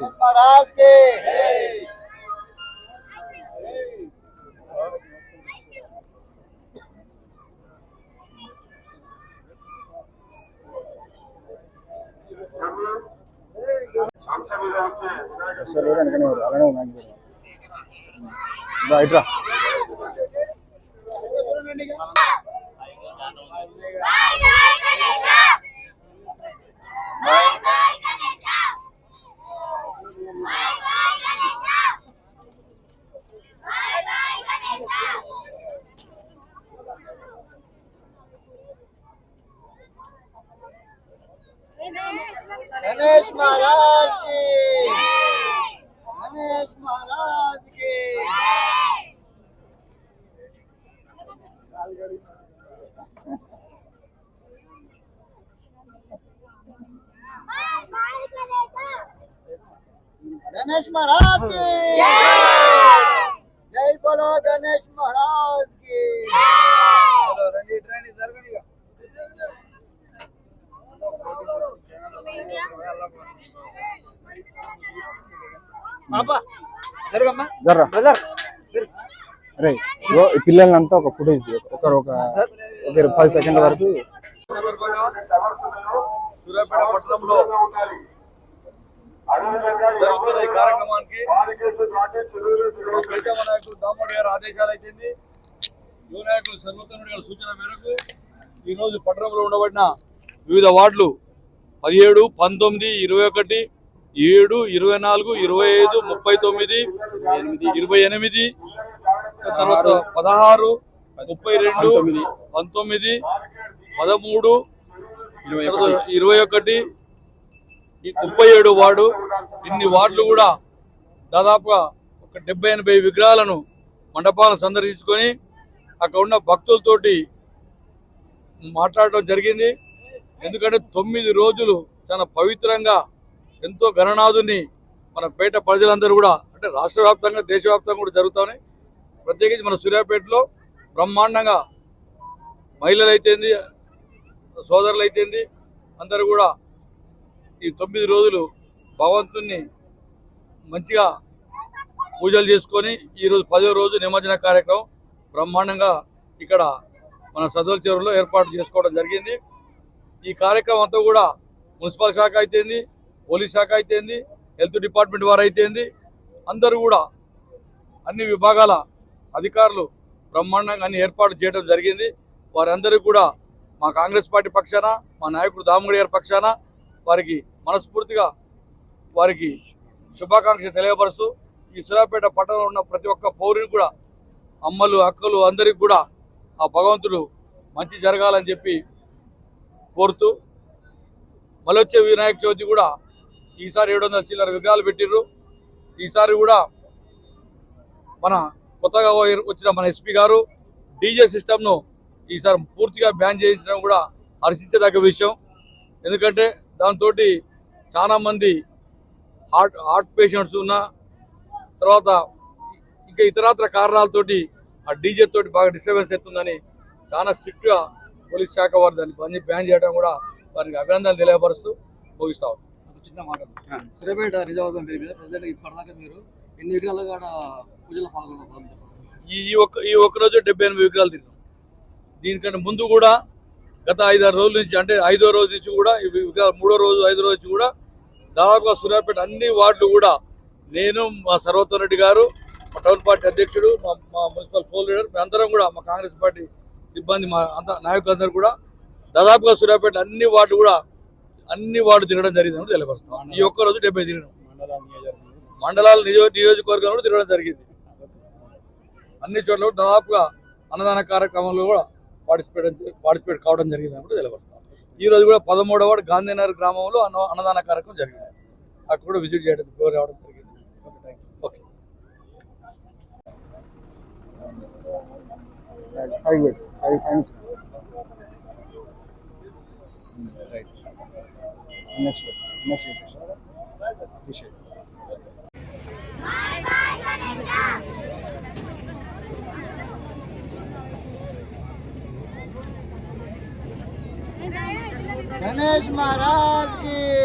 महाराज के అసలు ఎవరు వెనకనే ఎవరు అలానే నాకు ఇట్రా गणेश महाराज की गणेश महाराज की गणेश महाराज की जय बोलो गणेश महाराज की పిల్లలంతా ఒక ఫుటేజ్ ఒకరు ఒక ఒక పది సెకండ్ల వరకు సూర్యాపేట పట్టణంలో జరుగుతున్న ఈ కార్యక్రమానికి మా ప్రీతమ నాయకులు దామోదర్ గారి ఆదేశాలు అయిపోయింది యువ నాయకులు సర్వోత్తముడి గారి సూచన మేరకు ఈ రోజు పట్టణంలో ఉండబడిన వివిధ వార్డులు పదిహేడు పంతొమ్మిది ఇరవై ఒకటి ఏడు ఇరవై నాలుగు ఇరవై ఐదు ముప్పై తొమ్మిది ఇరవై ఎనిమిది తర్వాత పదహారు ముప్పై రెండు పంతొమ్మిది. పదమూడు ఇరవై ఒకటి. ముప్పై ఏడు వార్డు ఇన్ని వార్డులు కూడా దాదాపుగా ఒక డెబ్బై ఎనభై విగ్రహాలను మండపాలను సందర్శించుకొని అక్కడ ఉన్న భక్తులతోటి మాట్లాడడం జరిగింది. ఎందుకంటే తొమ్మిది రోజులు చాలా పవిత్రంగా ఎంతో గణనాథుని మన పేట ప్రజలందరూ కూడా అంటే రాష్ట్ర వ్యాప్తంగా దేశవ్యాప్తంగా కూడా జరుగుతున్నాయి ప్రత్యేకించి మన సూర్యాపేటలో బ్రహ్మాండంగా మహిళలు అయితేంది సోదరులు అయితేంది అందరూ కూడా ఈ తొమ్మిది రోజులు భగవంతుణ్ణి మంచిగా పూజలు చేసుకొని ఈరోజు పదో రోజు నిమజ్జన కార్యక్రమం బ్రహ్మాండంగా ఇక్కడ మన సదోల చెరువులో ఏర్పాటు చేసుకోవడం జరిగింది. ఈ కార్యక్రమం అంతా కూడా మున్సిపల్ శాఖ అయితేంది పోలీస్ శాఖ అయితేంది హెల్త్ డిపార్ట్మెంట్ వారు అయితేంది అందరూ కూడా అన్ని విభాగాల అధికారులు బ్రహ్మాండంగా అన్ని ఏర్పాటు చేయడం జరిగింది. వారందరూ కూడా మా కాంగ్రెస్ పార్టీ పక్షాన మా నాయకుడు దామగడి గారి పక్షాన వారికి మనస్ఫూర్తిగా వారికి శుభాకాంక్షలు తెలియపరుస్తూ ఈ సూర్యాపేట పట్టణంలో ఉన్న ప్రతి ఒక్క పౌరుని కూడా అమ్మలు అక్కలు అందరికి కూడా ఆ భగవంతుడు మంచి జరగాలని చెప్పి కోరుతూ మలొచ్చే వినాయక చవితి కూడా ఈసారి ఏడు వందల చిల్లర విగ్రహాలు పెట్టిర్రు. ఈసారి కూడా మన కొత్తగా వచ్చిన మన ఎస్పీ గారు డీజే సిస్టమ్ను ఈసారి పూర్తిగా బ్యాన్ చేయించడం కూడా హర్షించదగ్గ విషయం. ఎందుకంటే దాంతో చాలామంది హార్ట్ హార్ట్ పేషెంట్స్ ఉన్న తర్వాత ఇంకా ఇతరాత్ర కారణాలతోటి ఆ డీజే తోటి బాగా డిస్టర్బెన్స్ అవుతుందని చాలా స్ట్రిక్ట్గా పోలీస్ శాఖ వారు దాన్ని పని బ్యాన్ చేయడం కూడా వారికి అభినందనలు తెలియపరుస్తూ ముగిస్తా చిన్న మాట సిరపేట రిజర్వ్ పేరు మీద ప్రజెంట్ ఇప్పటిదాకా మీరు ఎన్ని విగ్రహాలు కాడ పూజలు పాల్గొన్నారు ఈ ఒక్క ఈ ఒక్క రోజు డెబ్బై ఎనిమిది విగ్రహాలు తిన్నాం దీనికంటే ముందు కూడా గత ఐదారు రోజుల నుంచి అంటే ఐదో రోజు నుంచి కూడా విగ్రహాలు మూడో రోజు ఐదో రోజు నుంచి కూడా దాదాపుగా సూర్యాపేట అన్ని వార్డులు కూడా నేను మా సర్వోత్తమ్ రెడ్డి గారు మా టౌన్ పార్టీ అధ్యక్షుడు మా మా మున్సిపల్ ఫోర్ లీడర్ మేమందరం కూడా మా కాంగ్రెస్ పార్టీ సిబ్బంది మా అంత నాయకులందరూ కూడా దాదాపుగా సూర్యాపేట అన్ని వార్డులు కూడా అన్ని వార్డు తిరగడం జరిగిందని తెలియపరుస్తాం. ఈ ఒక్క రోజు డెబ్బై తిరగడం మండలాల నియో నియోజకవర్గంలో కూడా తిరగడం జరిగింది. అన్ని చోట్ల కూడా దాదాపుగా అన్నదాన కార్యక్రమంలో కూడా పార్టిసిపేట్ పార్టిసిపేట్ కావడం జరిగిందని కూడా తెలియపరుస్తాం. ఈ రోజు కూడా పదమూడవ వార్డు గాంధీనగర్ గ్రామంలో అన్న అన్నదాన కార్యక్రమం జరిగింది. అక్కడ కూడా విజిట్ చేయడం రావడం జరిగింది. ఓకే పైకి नेक्स्ट नेक्स्ट विषय गणेश महाराज की